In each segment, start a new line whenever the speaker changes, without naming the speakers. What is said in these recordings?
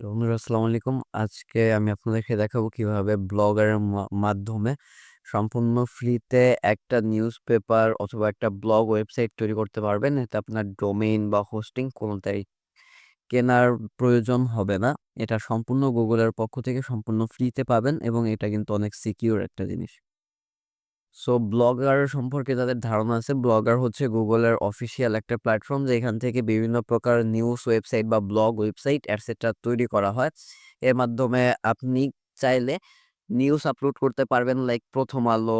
বন্ধুরা, আসসালামু আলাইকুম। আজকে আমি আপনাদেরকে দেখাবো কীভাবে ব্লগারের মাধ্যমে সম্পূর্ণ ফ্রিতে একটা নিউজ পেপার অথবা একটা ব্লগ ওয়েবসাইট তৈরি করতে পারবেন। এতে আপনার ডোমেইন বা হোস্টিং কোনটাই কেনার প্রয়োজন হবে না। এটা সম্পূর্ণ গুগলের পক্ষ থেকে সম্পূর্ণ ফ্রিতে পাবেন এবং এটা কিন্তু অনেক সিকিউর একটা জিনিস। সো ব্লগার সম্পর্কে যাদের ধারণা আছে, ব্লগার হচ্ছে গুগলের অফিসিয়াল একটা প্ল্যাটফর্ম যেখান থেকে বিভিন্ন প্রকার নিউজ ওয়েবসাইট বা ব্লগ ওয়েবসাইট এটসেট্রা তৈরি করা হয়। এর মাধ্যমে আপনি চাইলে নিউজ আপলোড করতে পারবেন লাইক প্রথম আলো,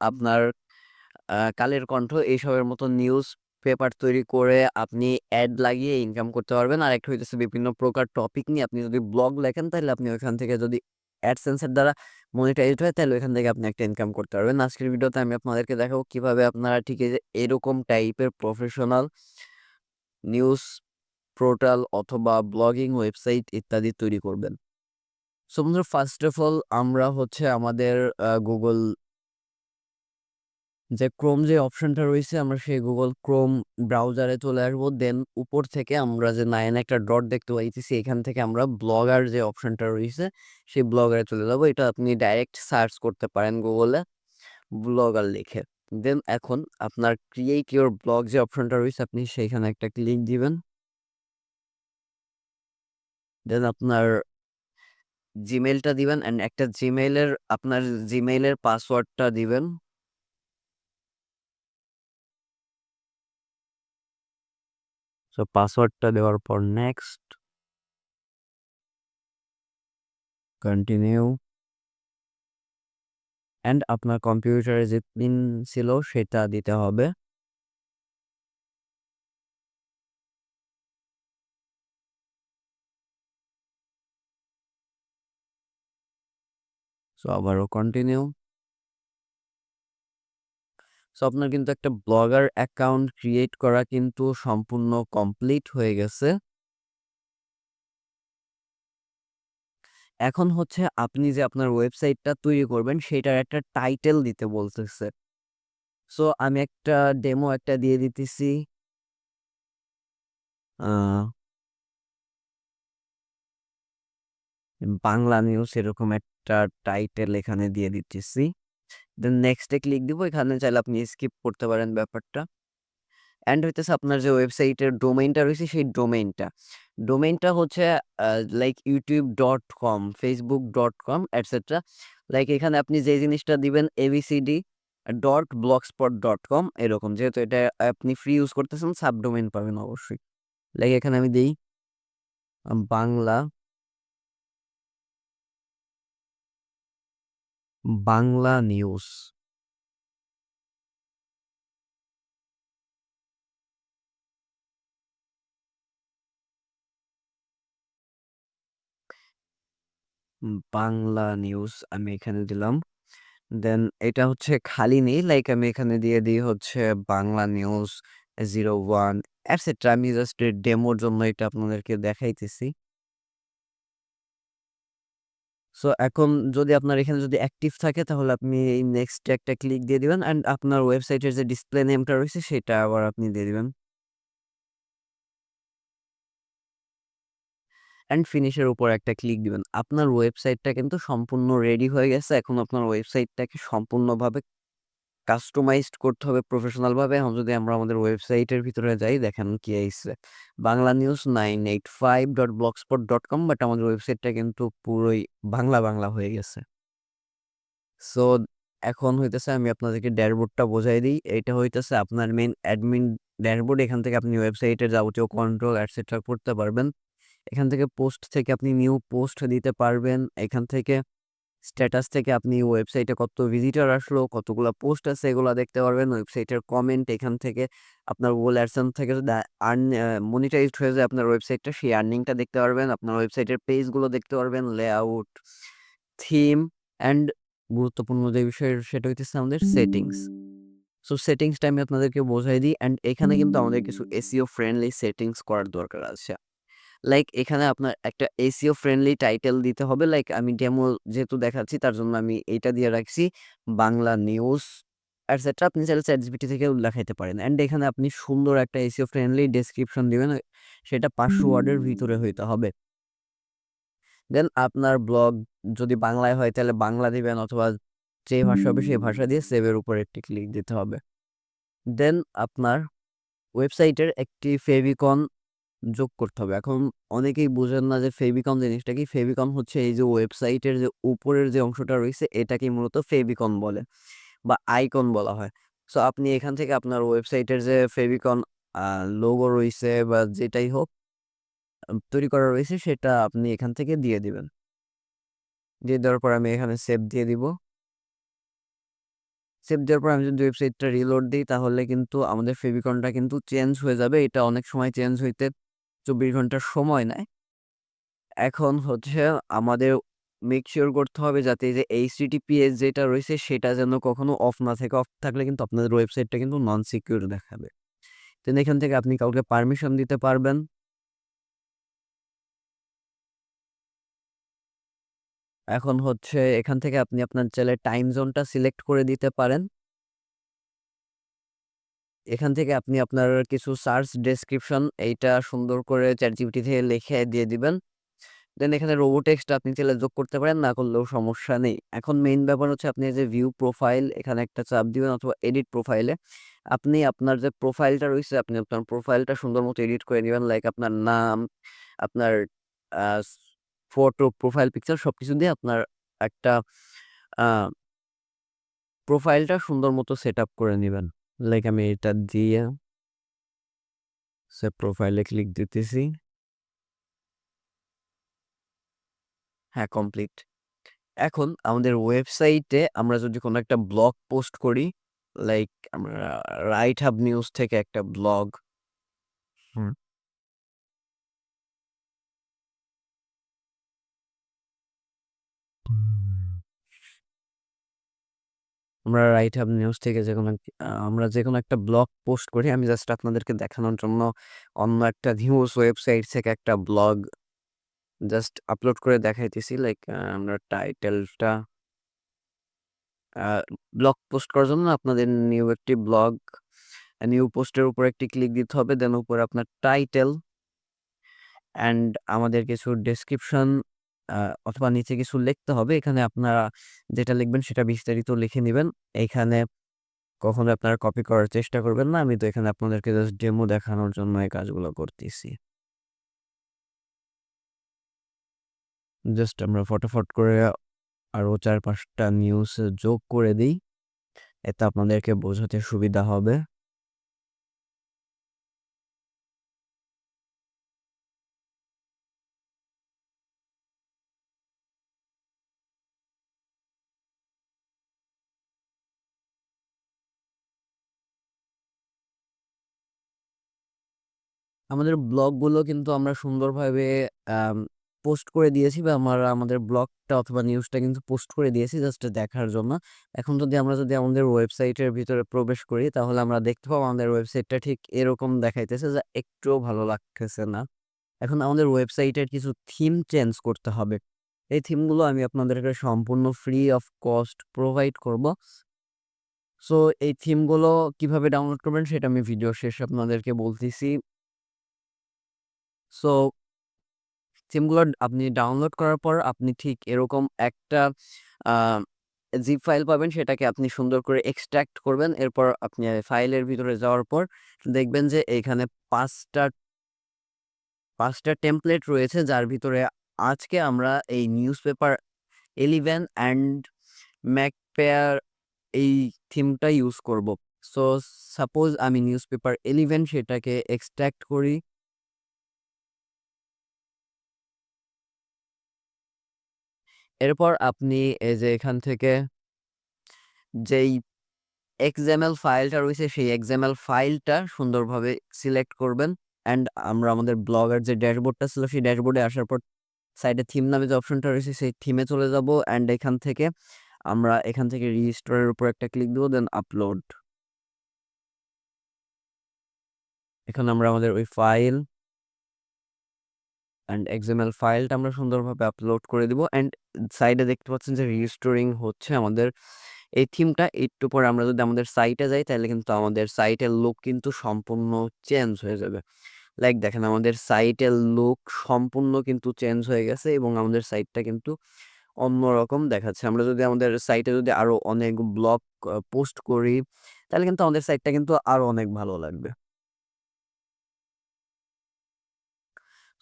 আপনার কালের কণ্ঠ এইসবের মতো নিউজ পেপার তৈরি করে আপনি অ্যাড লাগিয়ে ইনকাম করতে পারবেন। আরেকটা হইতেছে বিভিন্ন প্রকার টপিক নিয়ে আপনি যদি ব্লগ লেখেন তাহলে আপনি ওইখান থেকে যদি এর দ্বারা মনিটাইজড হয় তাহলে ওইখান থেকে আপনি একটা ইনকাম করতে পারবেন। আজকের ভিডিওতে আমি আপনাদেরকে দেখাবো কীভাবে আপনারা ঠিক এই যে এরকম টাইপের প্রফেশনাল নিউজ পোর্টাল অথবা ব্লগিং ওয়েবসাইট ইত্যাদি তৈরি করবেন। সো বন্ধুরা ফার্স্ট অফ অল আমরা হচ্ছে আমাদের গুগল যে ক্রোম যে অপশনটা রয়েছে, আমরা সেই গুগল ক্রোম ব্রাউজারে চলে আসব। দেন উপর থেকে আমরা যে 9 একটা ডট দেখতে পাইতেছি, এখান থেকে আমরা ব্লগার যে অপশনটা রয়েছে, সেই ব্লগারে চলে যাব। এটা আপনি ডাইরেক্ট সার্চ করতে পারেন গুগলে ব্লগার লিখে। দেন এখন আপনার ক্রিয়েট ইউর ব্লগ যে অপশনটা রয়েছে, আপনি সেইখানে একটা ক্লিক দিবেন। দেন আপনার জিমেলটা দিবেন অ্যান্ড একটা জিমেইলের আপনার জিমেইলের পাসওয়ার্ডটা দিবেন। সো পাসওয়ার্ডটা দেওয়ার পর নেক্সট। কন্টিনিউ। অ্যান্ড আপনার কম্পিউটারে যে পিন ছিল, সেটা দিতে হবে। সো আবারও কন্টিনিউ। সো আপনার কিন্তু একটা ব্লগার অ্যাকাউন্ট ক্রিয়েট করা কিন্তু সম্পূর্ণ কমপ্লিট হয়ে গেছে। এখন হচ্ছে আপনি যে আপনার ওয়েবসাইটটা তৈরি করবেন সেটার একটা টাইটেল দিতে বলতেছে। সো আমি একটা ডেমো একটা দিয়ে দিতেছি। বাংলা নিউজ এরকম একটা টাইটেল এখানে দিয়ে দিতেছি। দেন নেক্সট ক্লিক দিব। এখানে চাইলে আপনি স্কিপ করতে পারেন ব্যাপারটা। অ্যান্ড হইতেছে আপনার যে ওয়েবসাইটের ডোমেইনটা রয়েছে, সেই ডোমেইনটা। ডোমেইনটা হচ্ছে like dot com etcetera. Like এখানে আপনি যে জিনিসটা দিবেন A B C D dot Blogspot dot com এরকম। যেহেতু এটা আপনি ফ্রি ইউজ করতেছেন সাবডোমেইন পাবেন অবশ্যই। লাইক এখানে আমি দিই, বাংলা বাংলা নিউজ। বাংলা নিউজ আমি এখানে দিলাম। দেন এটা হচ্ছে খালি নেই। লাইক আমি এখানে দিয়ে দিই হচ্ছে বাংলা নিউজ 01 এটসেট্রা। আমি জাস্ট ডেমোর জন্য এটা আপনাদেরকে দেখাইতেছি। সো এখন যদি আপনার এখানে যদি অ্যাক্টিভ থাকে, তাহলে আপনি এই নেক্সট একটা ক্লিক দিয়ে দিবেন অ্যান্ড আপনার ওয়েবসাইটের যে ডিসপ্লে নেমটা রয়েছে, সেটা আবার আপনি দিয়ে দিবেন। অ্যান্ড ফিনিশের উপর একটা ক্লিক দিবেন। আপনার ওয়েবসাইটটা কিন্তু সম্পূর্ণ রেডি হয়ে গেছে। এখন আপনার ওয়েবসাইটটাকে সম্পূর্ণভাবে কাস্টমাইজড করতে হবে প্রফেশনাল ভাবে। যদি আমরা আমাদের ওয়েবসাইটের ভিতরে যাই দেখেন কি আইছে। বাংলা নিউজ 985.blogspot.com বাট আমাদের ওয়েবসাইটটা কিন্তু পুরোই বাংলা, বাংলা হয়ে গেছে। সো এখন হইতেছে আমি আপনাদেরকে ড্যাশবোর্ডটা বোঝাই দিই। এটা হইতেছে আপনার মেইন অ্যাডমিন ড্যাশবোর্ড। এখান থেকে আপনি ওয়েবসাইটের যাবতীয় কন্ট্রোল এটসেট্রা করতে পারবেন। এখান থেকে পোস্ট থেকে আপনি নিউ পোস্ট দিতে পারবেন। এখান থেকে স্ট্যাটাস থেকে আপনি ওয়েবসাইটে কত ভিজিটার আসলো, কতগুলা পোস্ট আছে এগুলা দেখতে পারবেন। ওয়েবসাইটের কমেন্ট এখান থেকে আপনার গুগল অ্যাডসেন্স থেকে আর্ন মনিটাইজড হয়ে যায় আপনার ওয়েবসাইটটা সেই আর্নিংটা দেখতে পারবেন। আপনার ওয়েবসাইটের পেজগুলো দেখতে পারবেন, লেআউট, থিম অ্যান্ড গুরুত্বপূর্ণ যে বিষয় সেটা হইতেছে আমাদের সেটিংস। সো সেটিংসটা আমি আপনাদেরকে বোঝাই দিই অ্যান্ড এখানে কিন্তু আমাদের কিছু এসইও ফ্রেন্ডলি সেটিংস করার দরকার আছে। লাইক এখানে আপনার একটা এসিও ফ্রেন্ডলি টাইটেল দিতে হবে। লাইক আমি ডেমো যেহেতু দেখাচ্ছি তার জন্য আমি এটা দিয়ে রাখছি বাংলা নিউজ এটসেট্রা। আপনি চাইলে ChatGPT থেকেও লেখাইতে পারেন। অ্যান্ড এখানে আপনি সুন্দর একটা এসিও ফ্রেন্ডলি ডেসক্রিপশন দিবেন। সেটা ৫০০ ওয়ার্ডের ভিতরে হইতে হবে। দেন আপনার ব্লগ যদি বাংলায় হয় তাহলে বাংলা দিবেন অথবা যে ভাষা হবে সেই ভাষা দিয়ে সেভের উপর একটি ক্লিক দিতে হবে দেন আপনার ওয়েবসাইটের একটি ফেভিকন যোগ করতে হবে। এখন অনেকেই বুঝেন না যে ফেভিকন জিনিসটা কি? ফেভিকন হচ্ছে এই যে ওয়েবসাইটের যে উপরের যে অংশটা রয়েছে এটাকে মূলত ফেভিকন বলে বা আইকন বলা হয়। সো আপনি এখান থেকে আপনার ওয়েবসাইটের যে ফেভিকন লোগো রয়েছে বা যেটাই হোক তৈরি করা রয়েছে, সেটা আপনি এখান থেকে দিয়ে দিবেন। দিয়ে দেওয়ার পর আমি এখানে সেভ দিয়ে দিব। সেভ দেওয়ার পর আমি যদি ওয়েবসাইটটা রিলোড দিই, তাহলে কিন্তু আমাদের ফেভিকনটা কিন্তু চেঞ্জ হয়ে যাবে। এটা অনেক সময় চেঞ্জ হইতে চব্বিশ ঘণ্টার সময় নেয়। এখন হচ্ছে আমাদের মেক শিওর করতে হবে যাতে যে এইচটিটিপিএস যেটা রয়েছে সেটা যেন কখনো অফ না থাকে। অফ থাকলে কিন্তু আপনাদের ওয়েবসাইটটা কিন্তু নন সিকিউর দেখাবে। দেন এখান থেকে আপনি কাউকে পারমিশন দিতে পারবেন। এখন হচ্ছে এখান থেকে আপনি আপনার চ্যানেলের টাইম জোনটা সিলেক্ট করে দিতে পারেন। এখান থেকে আপনি আপনার কিছু সার্চ ডেসক্রিপশন এইটা সুন্দর করে চ্যাট জিপিটি থেকে লিখে দিয়ে দিবেন। দেন এখানে রোবোটেক্সট আপনি চাইলে যোগ করতে পারেন, না করলেও সমস্যা নেই। এখন মেইন ব্যাপার হচ্ছে আপনি যে ভিউ প্রোফাইল এখানে একটা চাপ দিবেন অথবা এডিট প্রোফাইলে আপনি আপনার যে প্রোফাইলটা রয়েছে, আপনি আপনার প্রোফাইলটা সুন্দর মতো এডিট করে নেবেন লাইক আপনার নাম, আপনার ফটো প্রোফাইল পিকচার সব কিছু দিয়ে আপনার একটা প্রোফাইলটা সুন্দর মতো সেট আপ করে নেবেন। লাইক আমি এটা দিয়ে সে প্রোফাইলে ক্লিক দিতেছি। হ্যাঁ কমপ্লিট এখন আমাদের ওয়েবসাইটে আমরা যদি কোনো একটা ব্লগ পোস্ট করি লাইক আমরা রাইট হাব নিউজ থেকে একটা ব্লগ হুম। আমরা রাইট হাব নিউজ থেকে যে কোনো আমরা যে কোনো একটা ব্লগ পোস্ট করি, আমি জাস্ট আপনাদেরকে দেখানোর জন্য অন্য একটা নিউজ ওয়েবসাইট থেকে একটা ব্লগ জাস্ট আপলোড করে দেখাইতেছি লাইক আমরা টাইটেলটা ব্লগ পোস্ট করার জন্য আপনাদের নিউ একটি ব্লগ নিউ পোস্টের উপর একটি ক্লিক দিতে হবে দেন উপরে আপনার টাইটেল অ্যান্ড আমাদের কিছু ডেসক্রিপশন অথবা নিচে কিছু লিখতে হবে। এখানে আপনারা যেটা লিখবেন সেটা বিস্তারিত লিখে নেবেন। এইখানে কখনো আপনারা কপি করার চেষ্টা করবেন না। আমি তো এখানে আপনাদেরকে জাস্ট ডেমো দেখানোর জন্য এই কাজগুলো করতেছি। জাস্ট আমরা ফটোফট করে আরও চার পাঁচটা নিউজ যোগ করে দিই। এতে আপনাদেরকে বোঝাতে সুবিধা হবে। আমাদের ব্লগগুলো কিন্তু আমরা সুন্দরভাবে পোস্ট করে দিয়েছি বা আমরা, আমাদের ব্লগটা অথবা নিউজটা কিন্তু পোস্ট করে দিয়েছি জাস্ট দেখার জন্য। এখন যদি আমরা যদি আমাদের ওয়েবসাইটের ভিতরে প্রবেশ করি, তাহলে আমরা দেখতে পাবো আমাদের ওয়েবসাইটটা ঠিক এরকম দেখাইতেছে যা একটুও ভালো লাগতেছে না। এখন আমাদের ওয়েবসাইটের কিছু থিম চেঞ্জ করতে হবে। এই থিমগুলো আমি আপনাদেরকে সম্পূর্ণ ফ্রি অফ কস্ট প্রোভাইড করব। সো, এই থিমগুলো কীভাবে ডাউনলোড করবেন সেটা আমি ভিডিও শেষে আপনাদেরকে বলতেছি। সো থিমগুলো আপনি ডাউনলোড করার পর আপনি ঠিক এরকম একটা জিপ ফাইল পাবেন, সেটাকে আপনি সুন্দর করে এক্সট্রাক্ট করবেন। এরপর আপনি ফাইলের ভিতরে যাওয়ার পর দেখবেন যে এখানে পাঁচটা পাঁচটা টেমপ্লেট রয়েছে, যার ভিতরে আজকে আমরা এই নিউজ পেপার এলিভেন অ্যান্ড ম্যাকপেয়ার এই থিমটা ইউজ করব। সো সাপোজ আমি নিউজ পেপার এলিভেন সেটাকে এক্সট্রাক্ট করি। এরপর আপনি এই যে এখান থেকে যেই এক্সএমএল ফাইলটা রয়েছে, সেই এক্সএমএল ফাইলটা সুন্দরভাবে সিলেক্ট করবেন অ্যান্ড আমরা আমাদের ব্লগের যে ড্যাশবোর্ডটা ছিল, সেই ড্যাশবোর্ডে আসার পর সাইডে থিম নামে যে অপশনটা রয়েছে, সেই থিমে চলে যাব অ্যান্ড এখান থেকে আমরা এখান থেকে রেজিস্টারের উপর একটা ক্লিক দেবো দেন আপলোড এখানে আমরা আমাদের ওই ফাইল অ্যান্ড এক্সএমএল ফাইলটা আমরা সুন্দরভাবে আপলোড করে দিব অ্যান্ড সাইডে দেখতে পাচ্ছেন যে রিস্টোরিং হচ্ছে আমাদের এই থিমটা একটু পরে আমরা যদি আমাদের সাইটে যাই তাহলে কিন্তু আমাদের সাইটের লুক কিন্তু সম্পূর্ণ চেঞ্জ হয়ে যাবে লাইক দেখেন আমাদের সাইটের লুক সম্পূর্ণ কিন্তু চেঞ্জ হয়ে গেছে এবং আমাদের সাইটটা কিন্তু অন্যরকম দেখাচ্ছে। আমরা যদি আমাদের সাইটে যদি আরও অনেক ব্লগ পোস্ট করি, তাহলে কিন্তু আমাদের সাইটটা কিন্তু আরও অনেক ভালো লাগবে।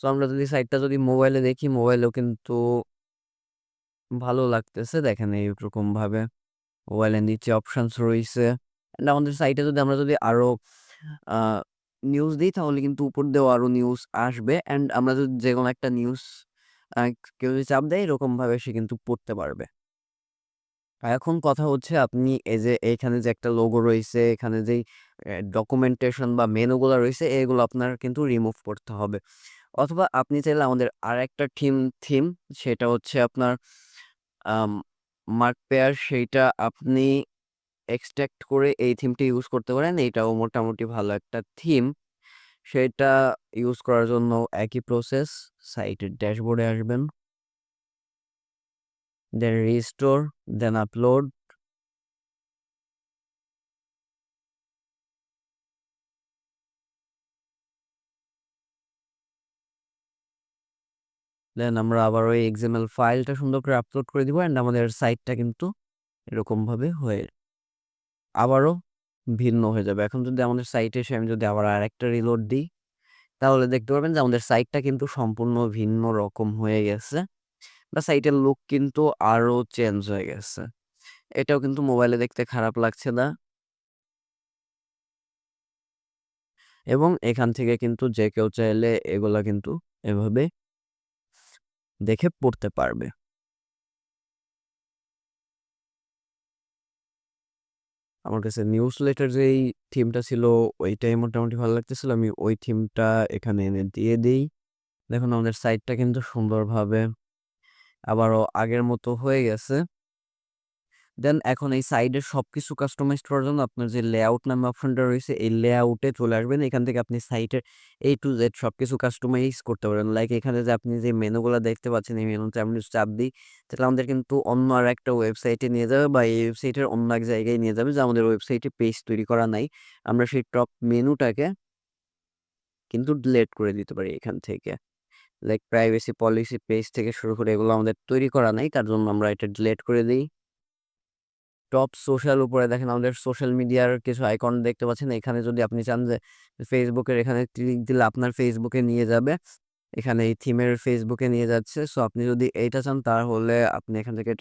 সো আমরা যদি সাইটটা যদি মোবাইলে দেখি, মোবাইলেও কিন্তু ভালো লাগতেছে। দেখেন এইরকমভাবে মোবাইলের নিচে অপশানস রয়েছে অ্যান্ড আমাদের সাইটে যদি আমরা যদি আরও নিউজ দিই তাহলে কিন্তু উপর দিয়েও আরও নিউজ আসবে। অ্যান্ড আমরা যদি যে কোনো একটা নিউজ কেউ যদি চাপ দেয় এরকমভাবে সে কিন্তু পড়তে পারবে। এখন কথা হচ্ছে আপনি এই যে এইখানে যে একটা লোগো রয়েছে এখানে যেই ডকুমেন্টেশন বা মেনুগুলা রয়েছে এগুলো আপনার কিন্তু রিমুভ করতে হবে। অথবা আপনি চাইলে আমাদের আরেকটা থিম থিম সেটা হচ্ছে আপনার মার্ক পেয়ার সেইটা আপনি এক্সট্রাক্ট করে এই থিমটি ইউজ করতে পারেন। এইটাও মোটামুটি ভালো একটা থিম। সেটা ইউজ করার জন্য একই প্রসেস। সাইটের ড্যাশবোর্ডে আসবেন। দেন রিস্টোর, দেন আপলোড। দেন আমরা আবার ওই এক্সএমএল ফাইলটা সুন্দর করে আপলোড করে দিব অ্যান্ড আমাদের সাইটটা কিন্তু এরকমভাবে হয়ে আবারও ভিন্ন হয়ে যাবে। এখন যদি আমাদের সাইটে এসে আমি যদি আবার আরেকটা রিলোড দিই, তাহলে দেখতে পারবেন যে আমাদের সাইটটা কিন্তু সম্পূর্ণ ভিন্ন রকম হয়ে গেছে। বা সাইটের লুক কিন্তু আরও চেঞ্জ হয়ে গেছে। এটাও কিন্তু মোবাইলে দেখতে খারাপ লাগছে না। এবং এখান থেকে কিন্তু যে কেউ চাইলে এগুলা কিন্তু এভাবে দেখে পড়তে পারবে। আমার কাছে নিউজ লেটার যেই থিমটা ছিল, ওইটাই মোটামুটি ভালো লাগতেছিল। আমি ওই থিমটা এখানে এনে দিয়ে দিই দেখুন, আমাদের সাইটটা কিন্তু সুন্দরভাবে আবারও আগের মতো হয়ে গেছে। দেন এখন এই সাইডের সব কিছু কাস্টমাইজ করার জন্য আপনার যে লেআউট নামে অপশনটা রয়েছে, এই লেআউটে চলে আসবেন। এখান থেকে আপনি সাইটের এই টু জেড সব কিছু কাস্টমাইজ করতে পারেন। লাইক এখানে যে আপনি যে মেনুগুলা দেখতে পাচ্ছেন, এই মেনুতে যদি চাপ দিই, তাহলে আমাদের কিন্তু অন্য আর একটা ওয়েবসাইটে নিয়ে যাবে বা এই ওয়েবসাইটের অন্য এক জায়গায় নিয়ে যাবে, যে আমাদের ওয়েবসাইটে পেজ তৈরি করা নাই। আমরা সেই টপ মেনুটাকে কিন্তু ডিলেট করে দিতে পারি এখান থেকে। লাইক প্রাইভেসি পলিসি পেজ থেকে শুরু করে এগুলো আমাদের তৈরি করা নাই। তার জন্য আমরা এটা ডিলেট করে দেই। টপ সোশ্যাল উপরে দেখেন আমাদের সোশ্যাল মিডিয়ার কিছু আইকন দেখতে পাচ্ছেন। এখানে যদি আপনি চান যে ফেসবুকের এখানে ক্লিক দিলে আপনার ফেসবুকে নিয়ে যাবে। এখানে এই থিমের ফেসবুকে নিয়ে যাচ্ছে। সো আপনি যদি এইটা চান তাহলে আপনি এখান থেকে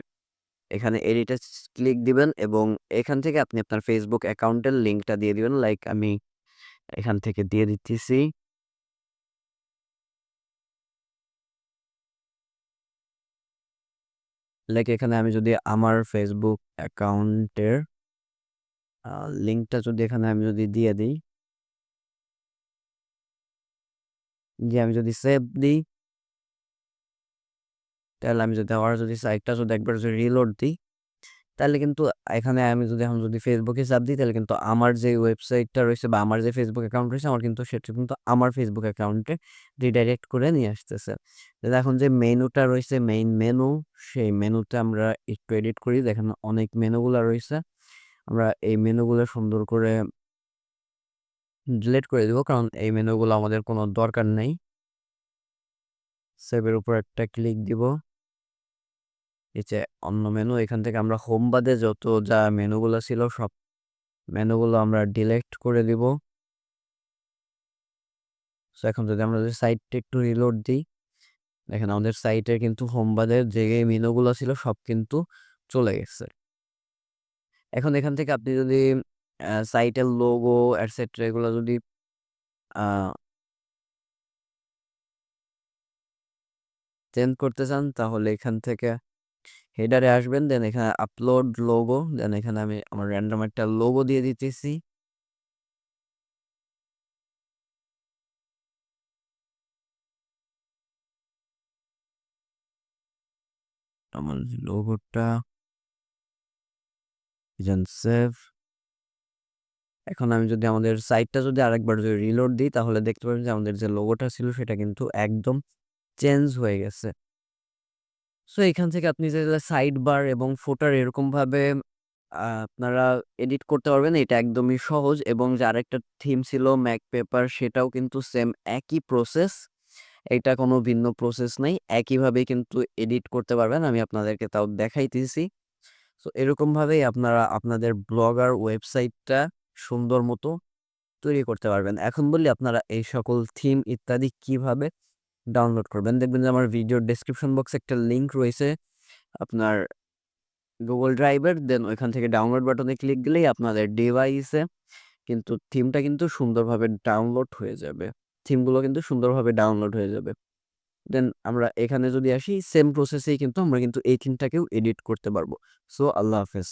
এখানে এডিটে ক্লিক দিবেন এবং এখান থেকে আপনি আপনার ফেসবুক অ্যাকাউন্টের লিঙ্কটা দিয়ে দিবেন। লাইক আমি এখান থেকে দিয়ে দিতেছি। লাইক এখানে আমি যদি আমার ফেসবুক অ্যাকাউন্টের লিঙ্কটা যদি এখানে আমি যদি দিয়ে দিই। দিয়ে আমি যদি সেভ দিই। তাহলে আমি যদি আবার যদি সাইটটা যদি একবার যদি রিলোড দিই, তাহলে কিন্তু এখানে আমি যদি এখন যদি ফেসবুকে চাপ দিই, তাহলে কিন্তু আমার যে ওয়েবসাইটটা রয়েছে বা আমার যে ফেসবুক অ্যাকাউন্ট রয়েছে, আমার কিন্তু সেটা কিন্তু আমার ফেসবুক অ্যাকাউন্টে রিডাইরেক্ট করে নিয়ে আসতেছে। এখন যে মেনুটা রয়েছে মেইন মেনু সেই মেনুতে আমরা একটু এডিট করি। দেখেন অনেক মেনুগুলা রয়েছে। আমরা এই মেনুগুলো সুন্দর করে ডিলিট করে দিব, কারণ এই মেনুগুলো আমাদের কোনো দরকার নেই। সেভের উপর একটা ক্লিক দিব। যে অন্য মেনু এখান থেকে আমরা হোম বাদে যত যা মেনুগুলো ছিল সব মেনুগুলো আমরা ডিলেক্ট করে দিব। এখন যদি আমরা যদি সাইটটা একটু রিলোড দিই, দেখেন আমাদের সাইটের কিন্তু হোম বাদের যে মেনুগুলো ছিল সব কিন্তু চলে গেছে। এখন এখান থেকে আপনি যদি সাইটের লোগো এটসেট্রা এগুলো যদি চেঞ্জ করতে চান তাহলে এখান থেকে হেডারে আসবেন। দেন এখানে আপলোড লোগো দেন এখানে আমি আমার র‍্যান্ডম একটা লোগো দিয়ে দিতেছি। আমার লোগোটা সেভ। এখন আমি যদি আমাদের সাইটটা যদি আরেকবার যদি রিলোড দিই, তাহলে দেখতে পাবেন যে আমাদের যে লোগোটা ছিল, সেটা কিন্তু একদম চেঞ্জ হয়ে গেছে। সো এখান থেকে আপনি যে সাইড বার এবং ফুটার এরকমভাবে আপনারা এডিট করতে পারবেন, এটা একদমই সহজ এবং যে আরেকটা থিম ছিল ম্যাক পেপার, সেটাও কিন্তু সেম একই প্রসেস এটা কোনো ভিন্ন প্রসেস নেই, একইভাবেই কিন্তু এডিট করতে পারবেন, আমি আপনাদেরকে তাও দেখাইতেছি। সো এরকমভাবেই আপনারা আপনাদের ব্লগার ওয়েবসাইটটা সুন্দর মতো তৈরি করতে পারবেন। এখন বলি আপনারা এই সকল থিম ইত্যাদি কীভাবে ডাউনলোড করবেন। দেখবেন যে আমার ভিডিওর ডেসক্রিপশন বক্সে একটা লিঙ্ক রয়েছে আপনার গুগল ড্রাইভের দেন ওইখান থেকে ডাউনলোড বাটনে ক্লিক দিলেই আপনাদের ডিভাইসে কিন্তু থিমটা কিন্তু সুন্দরভাবে ডাউনলোড হয়ে যাবে। থিমগুলো কিন্তু সুন্দরভাবে ডাউনলোড হয়ে যাবে। দেন আমরা এখানে যদি আসি সেম প্রসেসেই কিন্তু আমরা কিন্তু এই থিমটাকেও এডিট করতে পারব। সো আল্লাহ হাফেজ।